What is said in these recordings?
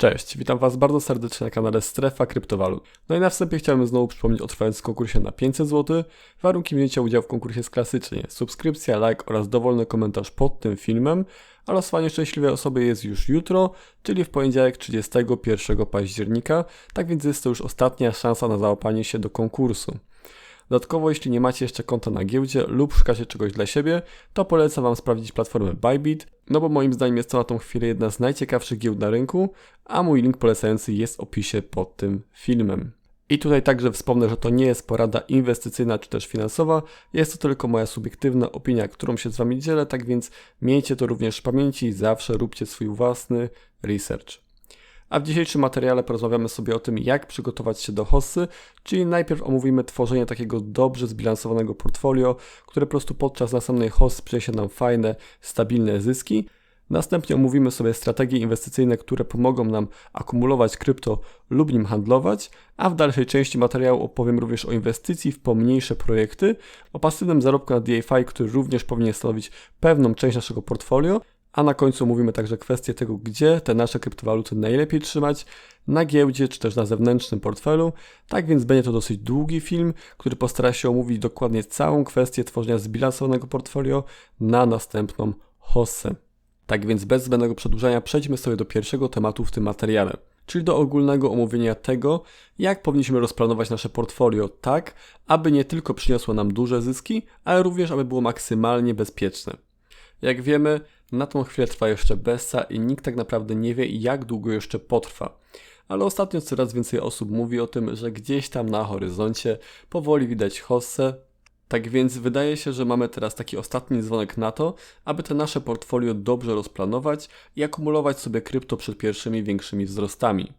Cześć, witam Was bardzo serdecznie na kanale Strefa Kryptowalut. No i na wstępie chciałbym znowu przypomnieć o trwającym konkursie na 500 zł. Warunki wzięcia udziału w konkursie jest klasycznie. Subskrypcja, like oraz dowolny komentarz pod tym filmem, a losowanie szczęśliwej osoby jest już jutro, czyli w poniedziałek 31 października, tak więc jest to już ostatnia szansa na załapanie się do konkursu. Dodatkowo, jeśli nie macie jeszcze konta na giełdzie lub szukacie czegoś dla siebie, to polecam Wam sprawdzić platformę Bybit, no bo moim zdaniem jest to na tą chwilę jedna z najciekawszych giełd na rynku, a mój link polecający jest w opisie pod tym filmem. I tutaj także wspomnę, że to nie jest porada inwestycyjna czy też finansowa, jest to tylko moja subiektywna opinia, którą się z Wami dzielę, tak więc miejcie to również w pamięci i zawsze róbcie swój własny research. A w dzisiejszym materiale porozmawiamy sobie o tym, jak przygotować się do hossy, czyli najpierw omówimy tworzenie takiego dobrze zbilansowanego portfolio, które po prostu podczas następnej hossy przyniesie nam fajne, stabilne zyski. Następnie omówimy sobie strategie inwestycyjne, które pomogą nam akumulować krypto lub nim handlować, a w dalszej części materiału opowiem również o inwestycji w pomniejsze projekty, o pasywnym zarobku na DeFi, który również powinien stanowić pewną część naszego portfolio, a na końcu mówimy także kwestię tego, gdzie te nasze kryptowaluty najlepiej trzymać, na giełdzie czy też na zewnętrznym portfelu. Tak więc będzie to dosyć długi film, który postara się omówić dokładnie całą kwestię tworzenia zbilansowanego portfolio na następną hossę. Tak więc bez zbędnego przedłużania przejdźmy sobie do pierwszego tematu w tym materiale, czyli do ogólnego omówienia tego, jak powinniśmy rozplanować nasze portfolio tak, aby nie tylko przyniosło nam duże zyski, ale również aby było maksymalnie bezpieczne. Jak wiemy, na tą chwilę trwa jeszcze Bessa i nikt tak naprawdę nie wie, jak długo jeszcze potrwa. Ale ostatnio coraz więcej osób mówi o tym, że gdzieś tam na horyzoncie powoli widać hossę. Tak więc wydaje się, że mamy teraz taki ostatni dzwonek na to, aby te nasze portfolio dobrze rozplanować i akumulować sobie krypto przed pierwszymi większymi wzrostami.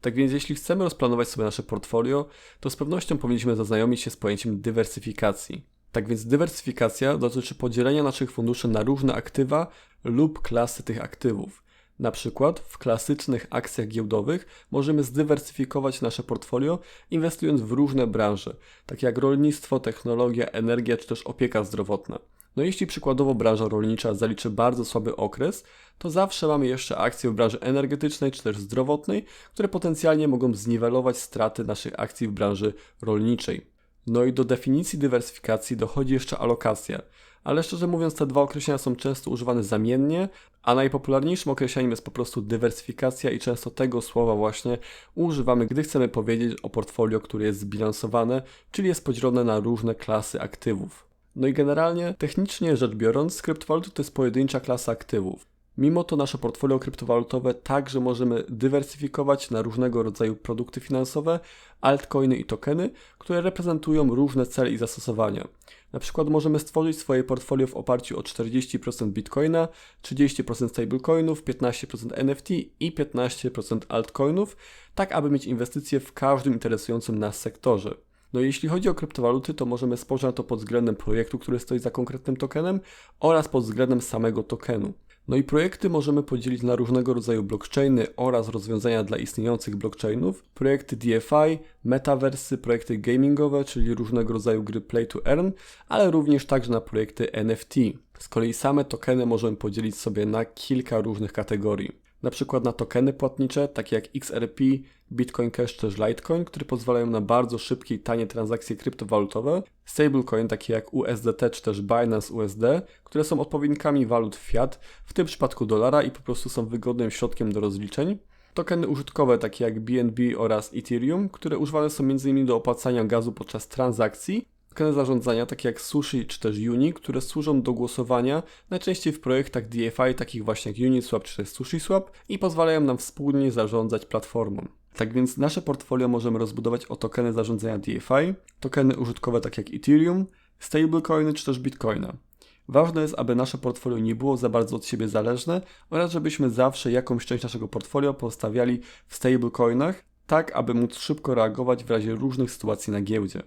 Tak więc jeśli chcemy rozplanować sobie nasze portfolio, to z pewnością powinniśmy zaznajomić się z pojęciem dywersyfikacji. Tak więc dywersyfikacja dotyczy podzielenia naszych funduszy na różne aktywa lub klasy tych aktywów. Na przykład w klasycznych akcjach giełdowych możemy zdywersyfikować nasze portfolio inwestując w różne branże, takie jak rolnictwo, technologia, energia czy też opieka zdrowotna. No jeśli przykładowo branża rolnicza zaliczy bardzo słaby okres, to zawsze mamy jeszcze akcje w branży energetycznej czy też zdrowotnej, które potencjalnie mogą zniwelować straty naszych akcji w branży rolniczej. No i do definicji dywersyfikacji dochodzi jeszcze alokacja. Ale szczerze mówiąc, te dwa określenia są często używane zamiennie, a najpopularniejszym określeniem jest po prostu dywersyfikacja i często tego słowa właśnie używamy, gdy chcemy powiedzieć o portfolio, które jest zbilansowane, czyli jest podzielone na różne klasy aktywów. No i generalnie, technicznie rzecz biorąc, kryptowaluty to jest pojedyncza klasa aktywów. Mimo to nasze portfolio kryptowalutowe także możemy dywersyfikować na różnego rodzaju produkty finansowe, altcoiny i tokeny, które reprezentują różne cele i zastosowania. Na przykład możemy stworzyć swoje portfolio w oparciu o 40% bitcoina, 30% stablecoinów, 15% NFT i 15% altcoinów, tak aby mieć inwestycje w każdym interesującym nas sektorze. No jeśli chodzi o kryptowaluty, to możemy spojrzeć na to pod względem projektu, który stoi za konkretnym tokenem oraz pod względem samego tokenu. No i projekty możemy podzielić na różnego rodzaju blockchainy oraz rozwiązania dla istniejących blockchainów, projekty DeFi, metaversy, projekty gamingowe, czyli różnego rodzaju gry play to earn, ale również także na projekty NFT. Z kolei same tokeny możemy podzielić sobie na kilka różnych kategorii na przykład na tokeny płatnicze, takie jak XRP, Bitcoin Cash czy Litecoin, które pozwalają na bardzo szybkie i tanie transakcje kryptowalutowe, stablecoin takie jak USDT czy też Binance USD, które są odpowiednikami walut fiat, w tym przypadku dolara i po prostu są wygodnym środkiem do rozliczeń, tokeny użytkowe takie jak BNB oraz Ethereum, które używane są m.in. do opłacania gazu podczas transakcji zarządzania, takie jak Sushi czy też Uni, które służą do głosowania najczęściej w projektach DeFi, takich właśnie jak Uniswap czy też SushiSwap i pozwalają nam wspólnie zarządzać platformą. Tak więc nasze portfolio możemy rozbudować o tokeny zarządzania DeFi, tokeny użytkowe takie jak Ethereum, stablecoiny czy też Bitcoina. Ważne jest, aby nasze portfolio nie było za bardzo od siebie zależne oraz żebyśmy zawsze jakąś część naszego portfolio postawiali w stablecoinach, tak aby móc szybko reagować w razie różnych sytuacji na giełdzie.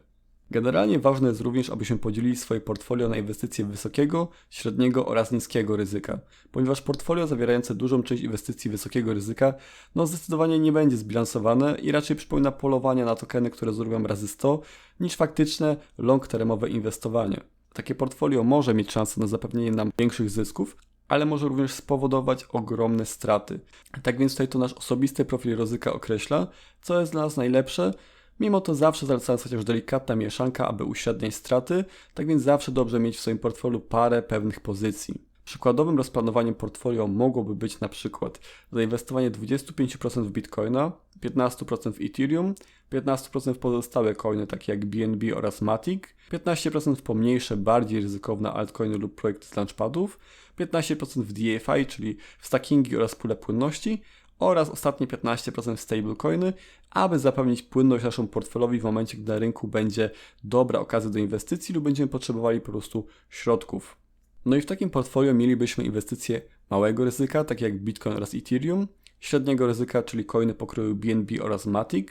Generalnie ważne jest również, abyśmy podzielili swoje portfolio na inwestycje wysokiego, średniego oraz niskiego ryzyka, ponieważ portfolio zawierające dużą część inwestycji wysokiego ryzyka no zdecydowanie nie będzie zbilansowane i raczej przypomina polowanie na tokeny, które zrobią razy 100, niż faktyczne long-termowe inwestowanie. Takie portfolio może mieć szansę na zapewnienie nam większych zysków, ale może również spowodować ogromne straty. Tak więc tutaj to nasz osobisty profil ryzyka określa, co jest dla nas najlepsze. Mimo to zawsze zalecana chociaż delikatna mieszanka, aby uśredniać straty, tak więc zawsze dobrze mieć w swoim portfelu parę pewnych pozycji. Przykładowym rozplanowaniem portfolio mogłoby być na przykład zainwestowanie 25% w Bitcoina, 15% w Ethereum, 15% w pozostałe coiny takie jak BNB oraz Matic, 15% w pomniejsze, bardziej ryzykowne altcoiny lub projekty z launchpadów, 15% w DeFi, czyli w stackingi oraz pule płynności oraz ostatnie 15% w stablecoiny, aby zapewnić płynność naszemu portfelowi w momencie, gdy na rynku będzie dobra okazja do inwestycji lub będziemy potrzebowali po prostu środków. No i w takim portfolio mielibyśmy inwestycje małego ryzyka, takie jak Bitcoin oraz Ethereum, średniego ryzyka, czyli coiny pokroju BNB oraz Matic,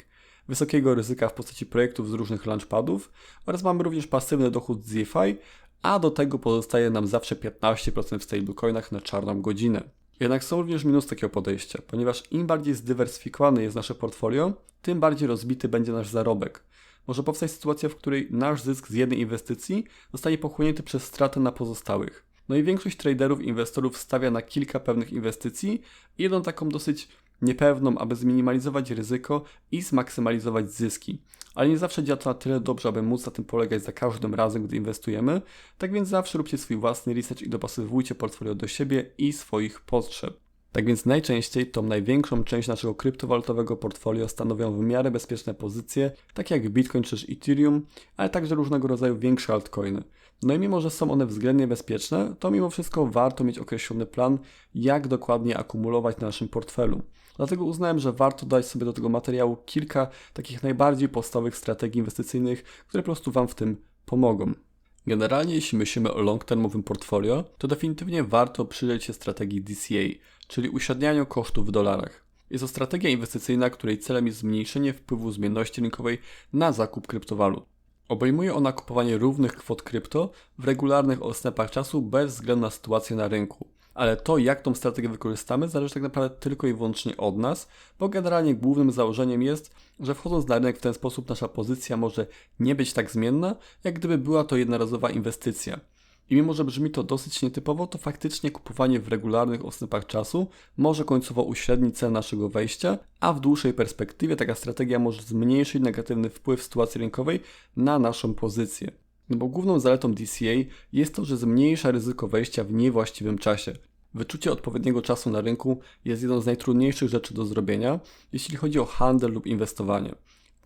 wysokiego ryzyka w postaci projektów z różnych launchpadów oraz mamy również pasywny dochód z DeFi, a do tego pozostaje nam zawsze 15% w stablecoinach na czarną godzinę. Jednak są również minusy takiego podejścia, ponieważ im bardziej zdywersyfikowane jest nasze portfolio, tym bardziej rozbity będzie nasz zarobek. Może powstać sytuacja, w której nasz zysk z jednej inwestycji zostanie pochłonięty przez stratę na pozostałych. No i większość traderów, inwestorów stawia na kilka pewnych inwestycji jedną taką dosyć niepewną, aby zminimalizować ryzyko i zmaksymalizować zyski. Ale nie zawsze działa to na tyle dobrze, aby móc na tym polegać za każdym razem, gdy inwestujemy. Tak więc zawsze róbcie swój własny research i dopasowujcie portfolio do siebie i swoich potrzeb. Tak więc najczęściej tą największą część naszego kryptowalutowego portfolio stanowią w miarę bezpieczne pozycje, takie jak Bitcoin czy Ethereum, ale także różnego rodzaju większe altcoiny. No i mimo, że są one względnie bezpieczne, to mimo wszystko warto mieć określony plan, jak dokładnie akumulować na naszym portfelu. Dlatego uznałem, że warto dać sobie do tego materiału kilka takich najbardziej podstawowych strategii inwestycyjnych, które po prostu Wam w tym pomogą. Generalnie jeśli myślimy o long-termowym portfolio, to definitywnie warto przyjrzeć się strategii DCA, czyli uśrednianiu kosztów w dolarach. Jest to strategia inwestycyjna, której celem jest zmniejszenie wpływu zmienności rynkowej na zakup kryptowalut. Obejmuje ona kupowanie równych kwot krypto w regularnych odstępach czasu bez względu na sytuację na rynku. Ale to, jak tą strategię wykorzystamy, zależy tak naprawdę tylko i wyłącznie od nas, bo generalnie głównym założeniem jest, że wchodząc na rynek w ten sposób nasza pozycja może nie być tak zmienna, jak gdyby była to jednorazowa inwestycja. I mimo, że brzmi to dosyć nietypowo, to faktycznie kupowanie w regularnych odstępach czasu może końcowo uśrednić cel naszego wejścia, a w dłuższej perspektywie taka strategia może zmniejszyć negatywny wpływ sytuacji rynkowej na naszą pozycję. No bo główną zaletą DCA jest to, że zmniejsza ryzyko wejścia w niewłaściwym czasie. Wyczucie odpowiedniego czasu na rynku jest jedną z najtrudniejszych rzeczy do zrobienia, jeśli chodzi o handel lub inwestowanie.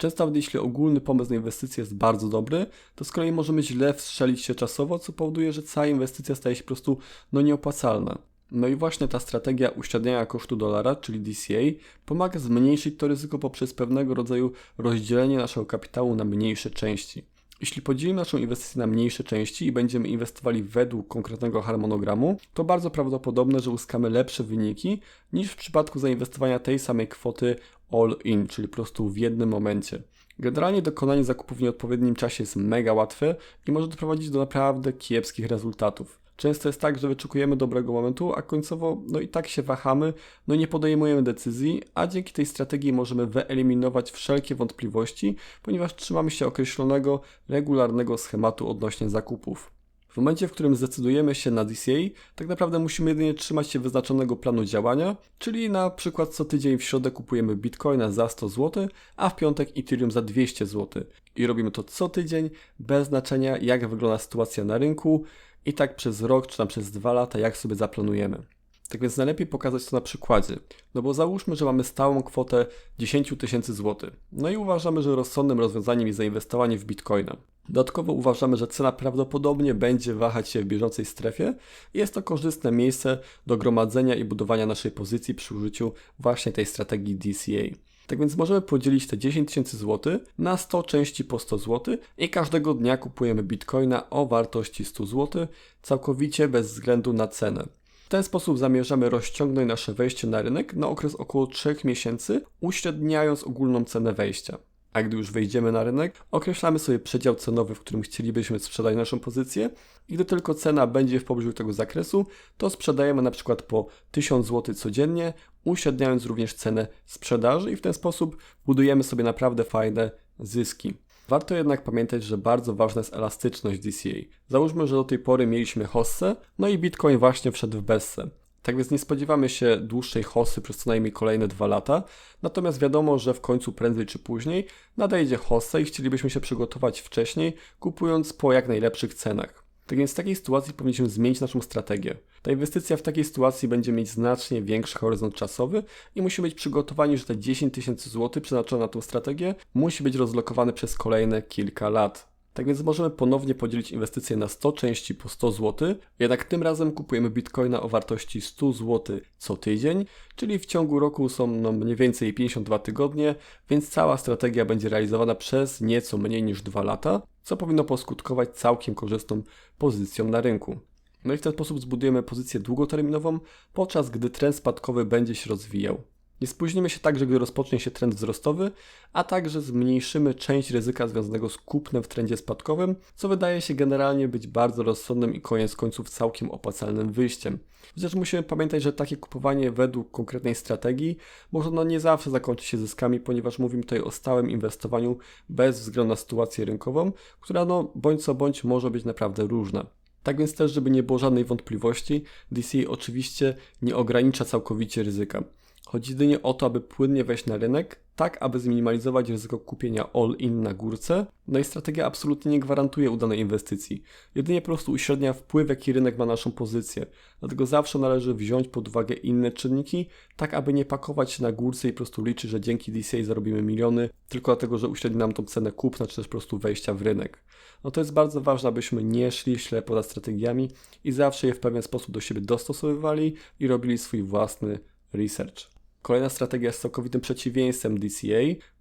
Często nawet jeśli ogólny pomysł na inwestycję jest bardzo dobry, to z kolei możemy źle wstrzelić się czasowo, co powoduje, że cała inwestycja staje się po prostu no, nieopłacalna. No i właśnie ta strategia uśredniania kosztu dolara, czyli DCA, pomaga zmniejszyć to ryzyko poprzez pewnego rodzaju rozdzielenie naszego kapitału na mniejsze części. Jeśli podzielimy naszą inwestycję na mniejsze części i będziemy inwestowali według konkretnego harmonogramu, to bardzo prawdopodobne, że uzyskamy lepsze wyniki niż w przypadku zainwestowania tej samej kwoty all in, czyli po prostu w jednym momencie. Generalnie dokonanie zakupu w nieodpowiednim czasie jest mega łatwe i może doprowadzić do naprawdę kiepskich rezultatów. Często jest tak, że wyczekujemy dobrego momentu, a końcowo no i tak się wahamy, no i nie podejmujemy decyzji, a dzięki tej strategii możemy wyeliminować wszelkie wątpliwości, ponieważ trzymamy się określonego, regularnego schematu odnośnie zakupów. W momencie, w którym zdecydujemy się na DCA, tak naprawdę musimy jedynie trzymać się wyznaczonego planu działania, czyli na przykład co tydzień w środę kupujemy Bitcoina za 100 zł, a w piątek Ethereum za 200 zł. I robimy to co tydzień, bez znaczenia jak wygląda sytuacja na rynku i tak przez rok czy tam przez dwa lata, jak sobie zaplanujemy. Tak więc najlepiej pokazać to na przykładzie. No bo załóżmy, że mamy stałą kwotę 10 tysięcy złotych. No i uważamy, że rozsądnym rozwiązaniem jest zainwestowanie w bitcoina. Dodatkowo uważamy, że cena prawdopodobnie będzie wahać się w bieżącej strefie i jest to korzystne miejsce do gromadzenia i budowania naszej pozycji przy użyciu właśnie tej strategii DCA. Tak więc możemy podzielić te 10 tysięcy złotych na 100 części po 100 zł i każdego dnia kupujemy bitcoina o wartości 100 zł całkowicie bez względu na cenę. W ten sposób zamierzamy rozciągnąć nasze wejście na rynek na okres około 3 miesięcy, uśredniając ogólną cenę wejścia. A gdy już wejdziemy na rynek, określamy sobie przedział cenowy, w którym chcielibyśmy sprzedać naszą pozycję i gdy tylko cena będzie w pobliżu tego zakresu, to sprzedajemy na przykład po 1000 zł codziennie, uśredniając również cenę sprzedaży i w ten sposób budujemy sobie naprawdę fajne zyski. Warto jednak pamiętać, że bardzo ważna jest elastyczność DCA. Załóżmy, że do tej pory mieliśmy hossę, no i Bitcoin właśnie wszedł w bessę. Tak więc nie spodziewamy się dłuższej hossy przez co najmniej kolejne dwa lata, natomiast wiadomo, że w końcu prędzej czy później nadejdzie hossa i chcielibyśmy się przygotować wcześniej, kupując po jak najlepszych cenach. Tak więc w takiej sytuacji powinniśmy zmienić naszą strategię. Ta inwestycja w takiej sytuacji będzie mieć znacznie większy horyzont czasowy i musimy być przygotowani, że te 10 tysięcy złotych przeznaczone na tą strategię musi być rozlokowane przez kolejne kilka lat. Tak więc możemy ponownie podzielić inwestycje na 100 części po 100 zł, jednak tym razem kupujemy bitcoina o wartości 100 zł co tydzień, czyli w ciągu roku są no mniej więcej 52 tygodnie, więc cała strategia będzie realizowana przez nieco mniej niż 2 lata, co powinno poskutkować całkiem korzystną pozycją na rynku. No i w ten sposób zbudujemy pozycję długoterminową, podczas gdy trend spadkowy będzie się rozwijał. Nie spóźnimy się także, gdy rozpocznie się trend wzrostowy, a także zmniejszymy część ryzyka związanego z kupnem w trendzie spadkowym, co wydaje się generalnie być bardzo rozsądnym i koniec końców całkiem opłacalnym wyjściem. Chociaż musimy pamiętać, że takie kupowanie według konkretnej strategii może no nie zawsze zakończyć się zyskami, ponieważ mówimy tutaj o stałym inwestowaniu bez względu na sytuację rynkową, która no bądź co bądź może być naprawdę różna. Tak więc też, żeby nie było żadnej wątpliwości, DCA oczywiście nie ogranicza całkowicie ryzyka. Chodzi jedynie o to, aby płynnie wejść na rynek, tak aby zminimalizować ryzyko kupienia all-in na górce. No i strategia absolutnie nie gwarantuje udanej inwestycji. Jedynie po prostu uśrednia wpływ, jaki rynek ma na naszą pozycję. Dlatego zawsze należy wziąć pod uwagę inne czynniki, tak aby nie pakować się na górce i po prostu liczyć, że dzięki DCA zarobimy miliony, tylko dlatego, że uśredni nam tą cenę kupna, czy też po prostu wejścia w rynek. No to jest bardzo ważne, abyśmy nie szli ślepo za strategiami i zawsze je w pewien sposób do siebie dostosowywali i robili swój własny research. Kolejna strategia jest całkowitym przeciwieństwem DCA,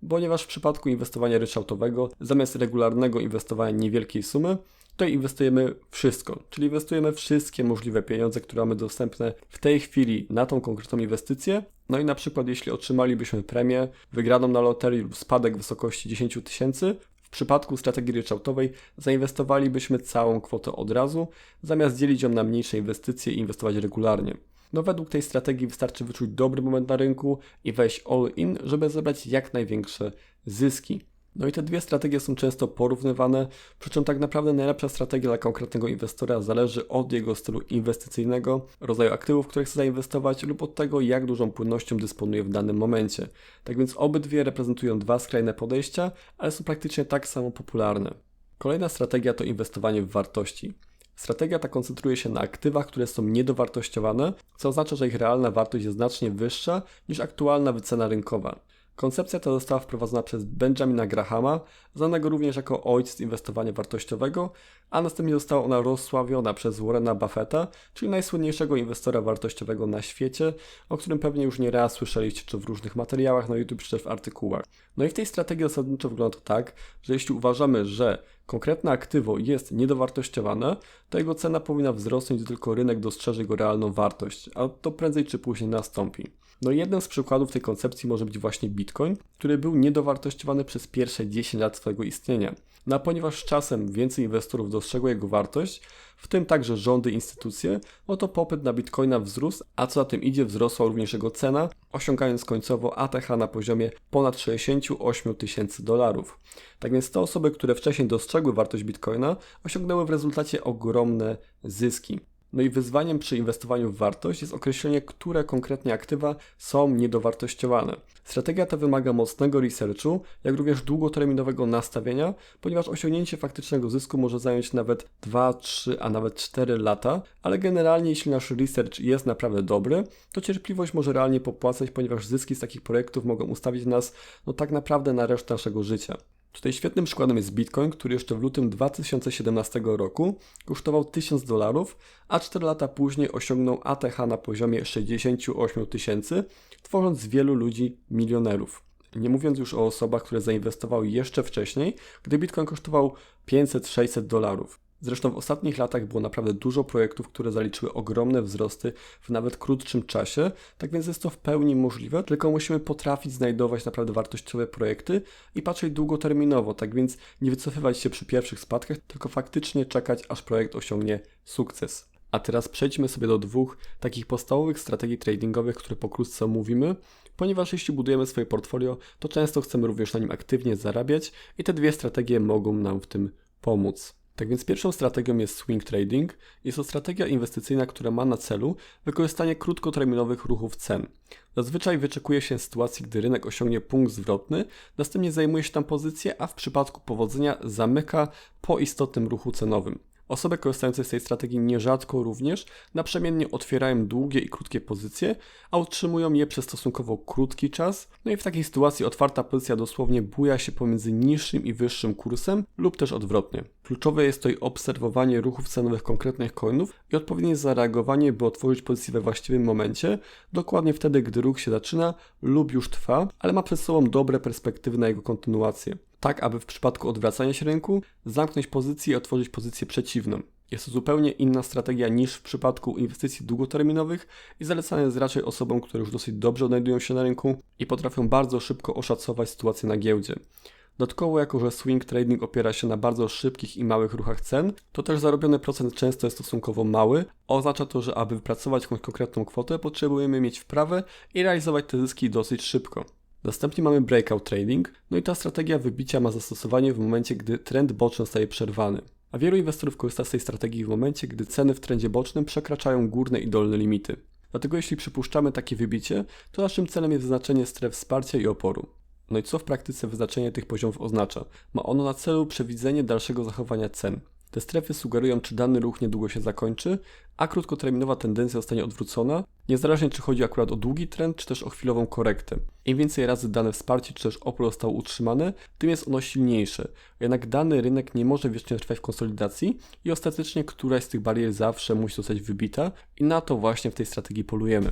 ponieważ w przypadku inwestowania ryczałtowego, zamiast regularnego inwestowania niewielkiej sumy, tutaj inwestujemy wszystko, czyli inwestujemy wszystkie możliwe pieniądze, które mamy dostępne w tej chwili na tą konkretną inwestycję. No i na przykład jeśli otrzymalibyśmy premię, wygraną na loterii lub spadek w wysokości 10 tysięcy, w przypadku strategii ryczałtowej zainwestowalibyśmy całą kwotę od razu, zamiast dzielić ją na mniejsze inwestycje i inwestować regularnie. No według tej strategii wystarczy wyczuć dobry moment na rynku i wejść all in, żeby zebrać jak największe zyski. No i te dwie strategie są często porównywane, przy czym tak naprawdę najlepsza strategia dla konkretnego inwestora zależy od jego stylu inwestycyjnego, rodzaju aktywów, które chce zainwestować lub od tego, jak dużą płynnością dysponuje w danym momencie. Tak więc obydwie reprezentują dwa skrajne podejścia, ale są praktycznie tak samo popularne. Kolejna strategia to inwestowanie w wartości. Strategia ta koncentruje się na aktywach, które są niedowartościowane, co oznacza, że ich realna wartość jest znacznie wyższa niż aktualna wycena rynkowa. Koncepcja ta została wprowadzona przez Benjamina Grahama, znanego również jako ojciec inwestowania wartościowego, a następnie została ona rozsławiona przez Warrena Buffetta, czyli najsłynniejszego inwestora wartościowego na świecie, o którym pewnie już nie raz słyszeliście czy w różnych materiałach na YouTube, czy w artykułach. No i w tej strategii zasadniczo wygląda to tak, że jeśli uważamy, że konkretne aktywo jest niedowartościowane, to jego cena powinna wzrosnąć, gdy tylko rynek dostrzeże jego realną wartość, a to prędzej czy później nastąpi. No jednym z przykładów tej koncepcji może być właśnie Bitcoin, który był niedowartościowany przez pierwsze 10 lat swojego istnienia. No a ponieważ z czasem więcej inwestorów dostrzegło jego wartość, w tym także rządy, instytucje, no to popyt na bitcoina wzrósł, a co za tym idzie wzrosła również jego cena, osiągając końcowo ATH na poziomie ponad 68 tysięcy dolarów. Tak więc te osoby, które wcześniej dostrzegły wartość bitcoina, osiągnęły w rezultacie ogromne zyski. No i wyzwaniem przy inwestowaniu w wartość jest określenie, które konkretnie aktywa są niedowartościowane. Strategia ta wymaga mocnego researchu, jak również długoterminowego nastawienia, ponieważ osiągnięcie faktycznego zysku może zająć nawet 2, 3, a nawet 4 lata, ale generalnie jeśli nasz research jest naprawdę dobry, to cierpliwość może realnie popłacać, ponieważ zyski z takich projektów mogą ustawić nas no tak naprawdę na resztę naszego życia. Tutaj świetnym przykładem jest Bitcoin, który jeszcze w lutym 2017 roku kosztował 1000 dolarów, a 4 lata później osiągnął ATH na poziomie 68 tysięcy, tworząc z wielu ludzi milionerów. Nie mówiąc już o osobach, które zainwestowały jeszcze wcześniej, gdy Bitcoin kosztował 500-600 dolarów. Zresztą w ostatnich latach było naprawdę dużo projektów, które zaliczyły ogromne wzrosty w nawet krótszym czasie, tak więc jest to w pełni możliwe, tylko musimy potrafić znajdować naprawdę wartościowe projekty i patrzeć długoterminowo, tak więc nie wycofywać się przy pierwszych spadkach, tylko faktycznie czekać, aż projekt osiągnie sukces. A teraz przejdźmy sobie do dwóch takich podstawowych strategii tradingowych, które pokrótce omówimy, ponieważ jeśli budujemy swoje portfolio, to często chcemy również na nim aktywnie zarabiać i te dwie strategie mogą nam w tym pomóc. Tak więc pierwszą strategią jest swing trading. Jest to strategia inwestycyjna, która ma na celu wykorzystanie krótkoterminowych ruchów cen. Zazwyczaj wyczekuje się sytuacji, gdy rynek osiągnie punkt zwrotny, następnie zajmuje się tam pozycję, a w przypadku powodzenia zamyka po istotnym ruchu cenowym. Osoby korzystające z tej strategii nierzadko również naprzemiennie otwierają długie i krótkie pozycje, a utrzymują je przez stosunkowo krótki czas. No i w takiej sytuacji otwarta pozycja dosłownie buja się pomiędzy niższym i wyższym kursem lub też odwrotnie. Kluczowe jest tutaj obserwowanie ruchów cenowych konkretnych coinów i odpowiednie zareagowanie, by otworzyć pozycję we właściwym momencie, dokładnie wtedy, gdy ruch się zaczyna lub już trwa, ale ma przed sobą dobre perspektywy na jego kontynuację tak aby w przypadku odwracania się rynku zamknąć pozycję i otworzyć pozycję przeciwną. Jest to zupełnie inna strategia niż w przypadku inwestycji długoterminowych i zalecane jest raczej osobom, które już dosyć dobrze odnajdują się na rynku i potrafią bardzo szybko oszacować sytuację na giełdzie. Dodatkowo, jako że swing trading opiera się na bardzo szybkich i małych ruchach cen, to też zarobiony procent często jest stosunkowo mały. Oznacza to, że aby wypracować jakąś konkretną kwotę, potrzebujemy mieć wprawę i realizować te zyski dosyć szybko. Następnie mamy breakout trading, no i ta strategia wybicia ma zastosowanie w momencie, gdy trend boczny zostaje przerwany. A wielu inwestorów korzysta z tej strategii w momencie, gdy ceny w trendzie bocznym przekraczają górne i dolne limity. Dlatego jeśli przypuszczamy takie wybicie, to naszym celem jest wyznaczenie stref wsparcia i oporu. No i co w praktyce wyznaczenie tych poziomów oznacza? Ma ono na celu przewidzenie dalszego zachowania cen. Te strefy sugerują, czy dany ruch niedługo się zakończy, a krótkoterminowa tendencja zostanie odwrócona, niezależnie czy chodzi akurat o długi trend, czy też o chwilową korektę. Im więcej razy dane wsparcie, czy też opór zostało utrzymane, tym jest ono silniejsze. Jednak dany rynek nie może wiecznie trwać w konsolidacji i ostatecznie któraś z tych barier zawsze musi zostać wybita i na to właśnie w tej strategii polujemy.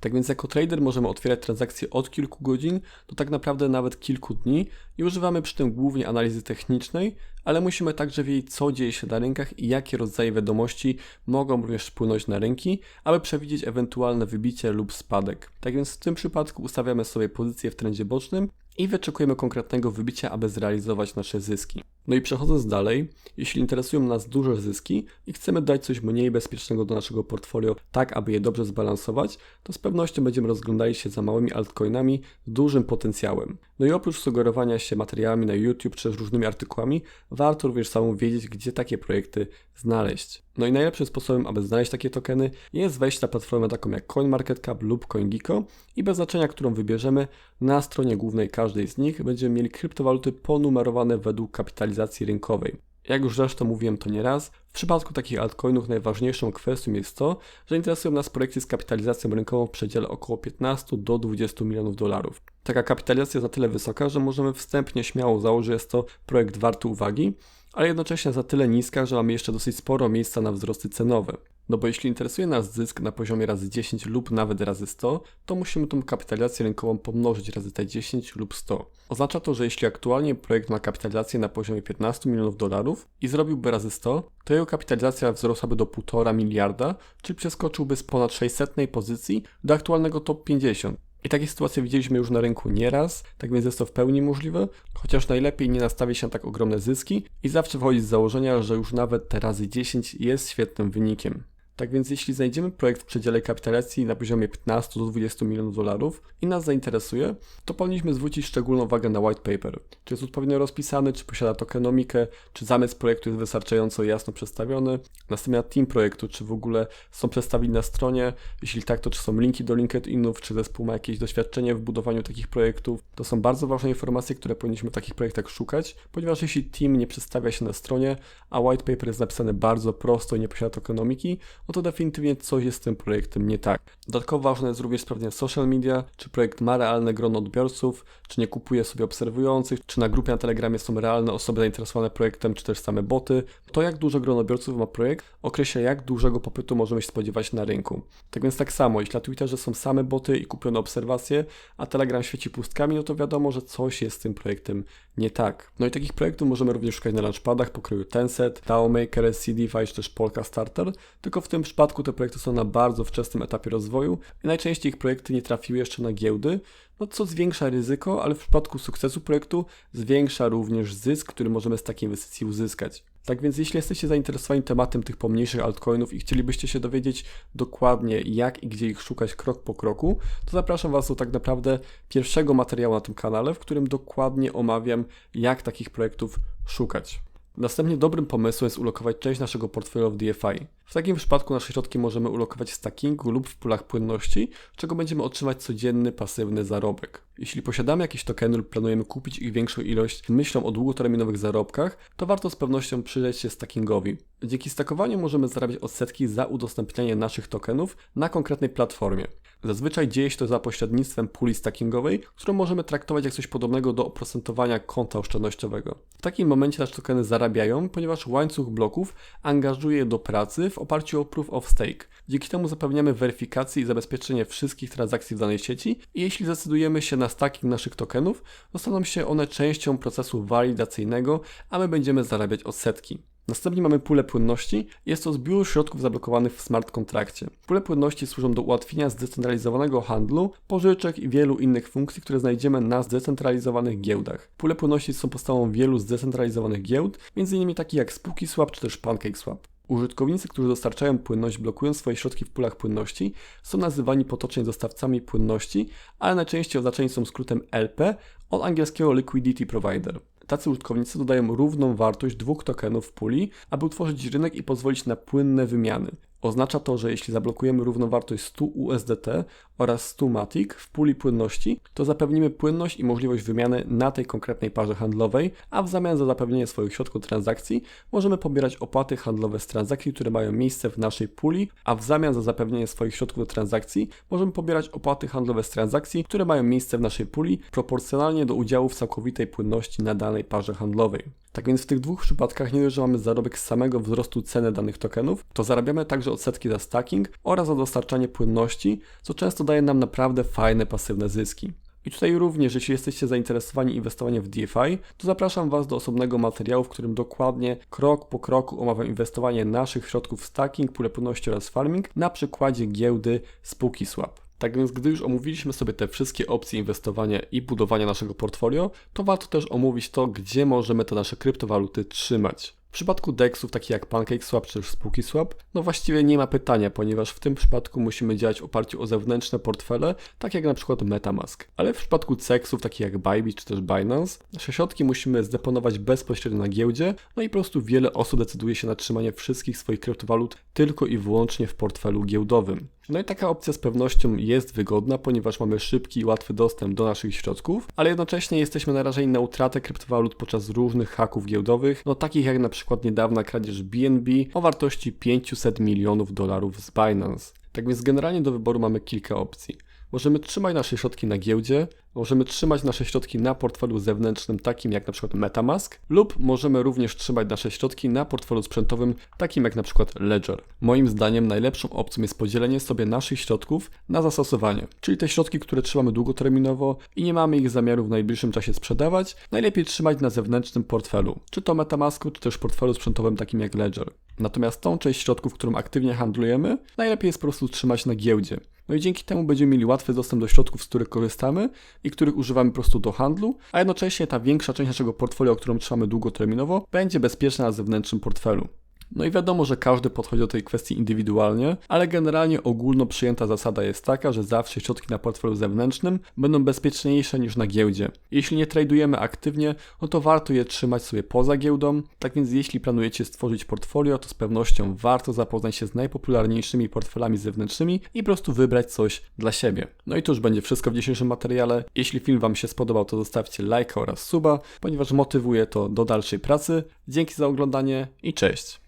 Tak więc jako trader możemy otwierać transakcje od kilku godzin do tak naprawdę nawet kilku dni i używamy przy tym głównie analizy technicznej, ale musimy także wiedzieć co dzieje się na rynkach i jakie rodzaje wiadomości mogą również wpłynąć na rynki, aby przewidzieć ewentualne wybicie lub spadek. Tak więc w tym przypadku ustawiamy sobie pozycję w trendzie bocznym i wyczekujemy konkretnego wybicia, aby zrealizować nasze zyski. No i przechodząc dalej, jeśli interesują nas duże zyski i chcemy dać coś mniej bezpiecznego do naszego portfolio, tak aby je dobrze zbalansować, to z pewnością będziemy rozglądali się za małymi altcoinami z dużym potencjałem. No i oprócz sugerowania się materiałami na YouTube czy różnymi artykułami, warto również samemu wiedzieć, gdzie takie projekty znaleźć. No i najlepszym sposobem, aby znaleźć takie tokeny, jest wejść na platformę taką jak CoinMarketCap lub CoinGecko i bez znaczenia, którą wybierzemy, na stronie głównej każdej z nich będziemy mieli kryptowaluty ponumerowane według kapitalizacji rynkowej. Jak już zresztą mówiłem to nieraz, w przypadku takich altcoinów najważniejszą kwestią jest to, że interesują nas projekty z kapitalizacją rynkową w przedziale około 15 do 20 milionów dolarów. Taka kapitalizacja jest na tyle wysoka, że możemy wstępnie śmiało założyć, że jest to projekt warty uwagi, ale jednocześnie za tyle niska, że mamy jeszcze dosyć sporo miejsca na wzrosty cenowe. No bo jeśli interesuje nas zysk na poziomie razy 10 lub nawet razy 100, to musimy tą kapitalizację rynkową pomnożyć razy te 10 lub 100. Oznacza to, że jeśli aktualnie projekt ma kapitalizację na poziomie 15 milionów dolarów i zrobiłby razy 100, to jego kapitalizacja wzrosłaby do 1,5 miliarda, czyli przeskoczyłby z ponad 600 pozycji do aktualnego top 50. I takie sytuacje widzieliśmy już na rynku nieraz, tak więc jest to w pełni możliwe, chociaż najlepiej nie nastawić się na tak ogromne zyski i zawsze wchodzić z założenia, że już nawet te razy 10 jest świetnym wynikiem. Tak więc jeśli znajdziemy projekt w przedziale kapitalizacji na poziomie 15 do 20 milionów dolarów i nas zainteresuje, to powinniśmy zwrócić szczególną uwagę na white paper. Czy jest odpowiednio rozpisany, czy posiada tokenomikę, czy zamysł projektu jest wystarczająco jasno przedstawiony, następnie team projektu, czy w ogóle są przedstawieni na stronie, jeśli tak, to czy są linki do LinkedInów, czy zespół ma jakieś doświadczenie w budowaniu takich projektów. To są bardzo ważne informacje, które powinniśmy w takich projektach szukać, ponieważ jeśli team nie przedstawia się na stronie, a white paper jest napisane bardzo prosto i nie posiada tokenomiki, no to definitywnie coś jest z tym projektem nie tak. Dodatkowo ważne jest również sprawdzenie social media, czy projekt ma realne grono odbiorców, czy nie kupuje sobie obserwujących, czy na grupie na Telegramie są realne osoby zainteresowane projektem, czy też same boty. To jak duże grono odbiorców ma projekt określa jak dużego popytu możemy się spodziewać na rynku. Tak więc tak samo, jeśli na Twitterze są same boty i kupione obserwacje, a Telegram świeci pustkami, no to wiadomo, że coś jest z tym projektem nie tak. No i takich projektów możemy również szukać na launchpadach pokroju Tencent, DAO Maker, CDFI czy też Polka Starter, tylko w tym przypadku te projekty są na bardzo wczesnym etapie rozwoju i najczęściej ich projekty nie trafiły jeszcze na giełdy, no co zwiększa ryzyko, ale w przypadku sukcesu projektu zwiększa również zysk, który możemy z takiej inwestycji uzyskać. Tak więc jeśli jesteście zainteresowani tematem tych pomniejszych altcoinów i chcielibyście się dowiedzieć dokładnie jak i gdzie ich szukać krok po kroku, to zapraszam Was do tak naprawdę pierwszego materiału na tym kanale, w którym dokładnie omawiam jak takich projektów szukać. Następnie dobrym pomysłem jest ulokować część naszego portfela w DFI. W takim przypadku nasze środki możemy ulokować w stackingu lub w pulach płynności, z czego będziemy otrzymać codzienny pasywny zarobek. Jeśli posiadamy jakieś tokeny lub planujemy kupić ich większą ilość z myślą o długoterminowych zarobkach, to warto z pewnością przyjrzeć się stackingowi. Dzięki stakowaniu możemy zarabiać odsetki za udostępnianie naszych tokenów na konkretnej platformie. Zazwyczaj dzieje się to za pośrednictwem puli stackingowej, którą możemy traktować jak coś podobnego do oprocentowania konta oszczędnościowego. W takim momencie nasze tokeny zarabiają, ponieważ łańcuch bloków angażuje je do pracy w oparciu o Proof of Stake. Dzięki temu zapewniamy weryfikację i zabezpieczenie wszystkich transakcji w danej sieci i jeśli zdecydujemy się na stacking naszych tokenów, zostaną się one częścią procesu walidacyjnego, a my będziemy zarabiać odsetki. Następnie mamy pulę płynności. Jest to zbiór środków zablokowanych w smart kontrakcie. Pule płynności służą do ułatwienia zdecentralizowanego handlu, pożyczek i wielu innych funkcji, które znajdziemy na zdecentralizowanych giełdach. Pule płynności są podstawą wielu zdecentralizowanych giełd, m.in. takich jak SpookySwap czy też PancakeSwap. Użytkownicy, którzy dostarczają płynność, blokując swoje środki w pulach płynności, są nazywani potocznie dostawcami płynności, ale najczęściej oznaczeni są skrótem LP od angielskiego Liquidity Provider. Tacy użytkownicy dodają równą wartość dwóch tokenów w puli, aby utworzyć rynek i pozwolić na płynne wymiany. Oznacza to, że jeśli zablokujemy równowartość 100 USDT oraz 100 Matic w puli płynności, to zapewnimy płynność i możliwość wymiany na tej konkretnej parze handlowej, a w zamian za zapewnienie swoich środków transakcji możemy pobierać opłaty handlowe z transakcji, które mają miejsce w naszej puli, a w zamian za zapewnienie swoich środków transakcji możemy pobierać opłaty handlowe z transakcji, które mają miejsce w naszej puli proporcjonalnie do udziału w całkowitej płynności na danej parze handlowej. Tak więc w tych dwóch przypadkach nie dość, że mamy zarobek z samego wzrostu ceny danych tokenów, to zarabiamy także odsetki za stacking oraz za dostarczanie płynności, co często daje nam naprawdę fajne pasywne zyski. I tutaj również, jeśli jesteście zainteresowani inwestowaniem w DeFi, to zapraszam Was do osobnego materiału, w którym dokładnie krok po kroku omawiam inwestowanie naszych środków w stacking, pulę płynności oraz farming na przykładzie giełdy SpookySwap. Tak więc, gdy już omówiliśmy sobie te wszystkie opcje inwestowania i budowania naszego portfolio, to warto też omówić to, gdzie możemy te nasze kryptowaluty trzymać. W przypadku DEXów takich jak PancakeSwap czy też SpookySwap, no właściwie nie ma pytania, ponieważ w tym przypadku musimy działać w oparciu o zewnętrzne portfele, tak jak na przykład MetaMask. Ale w przypadku CEXów takich jak Bybit czy też Binance, nasze środki musimy zdeponować bezpośrednio na giełdzie, no i po prostu wiele osób decyduje się na trzymanie wszystkich swoich kryptowalut tylko i wyłącznie w portfelu giełdowym. No i taka opcja z pewnością jest wygodna, ponieważ mamy szybki i łatwy dostęp do naszych środków, ale jednocześnie jesteśmy narażeni na utratę kryptowalut podczas różnych haków giełdowych, no takich jak na przykład niedawna kradzież BNB o wartości 500 milionów dolarów z Binance. Tak więc generalnie do wyboru mamy kilka opcji. Możemy trzymać nasze środki na giełdzie, możemy trzymać nasze środki na portfelu zewnętrznym, takim jak na przykład Metamask, lub możemy również trzymać nasze środki na portfelu sprzętowym, takim jak na przykład Ledger. Moim zdaniem najlepszą opcją jest podzielenie sobie naszych środków na zastosowanie, czyli te środki, które trzymamy długoterminowo i nie mamy ich zamiaru w najbliższym czasie sprzedawać, najlepiej trzymać na zewnętrznym portfelu, czy to Metamasku, czy też portfelu sprzętowym takim jak Ledger. Natomiast tą część środków, którą aktywnie handlujemy, najlepiej jest po prostu trzymać na giełdzie. No i dzięki temu będziemy mieli łatwy dostęp do środków, z których korzystamy i których używamy po prostu do handlu, a jednocześnie ta większa część naszego portfolio, którą trzymamy długoterminowo, będzie bezpieczna na zewnętrznym portfelu. No i wiadomo, że każdy podchodzi do tej kwestii indywidualnie, ale generalnie ogólno przyjęta zasada jest taka, że zawsze środki na portfelu zewnętrznym będą bezpieczniejsze niż na giełdzie. Jeśli nie tradujemy aktywnie, no to warto je trzymać sobie poza giełdą, tak więc jeśli planujecie stworzyć portfolio, to z pewnością warto zapoznać się z najpopularniejszymi portfelami zewnętrznymi i po prostu wybrać coś dla siebie. No i to już będzie wszystko w dzisiejszym materiale. Jeśli film Wam się spodobał, to zostawcie lajka oraz suba, ponieważ motywuje to do dalszej pracy. Dzięki za oglądanie i cześć!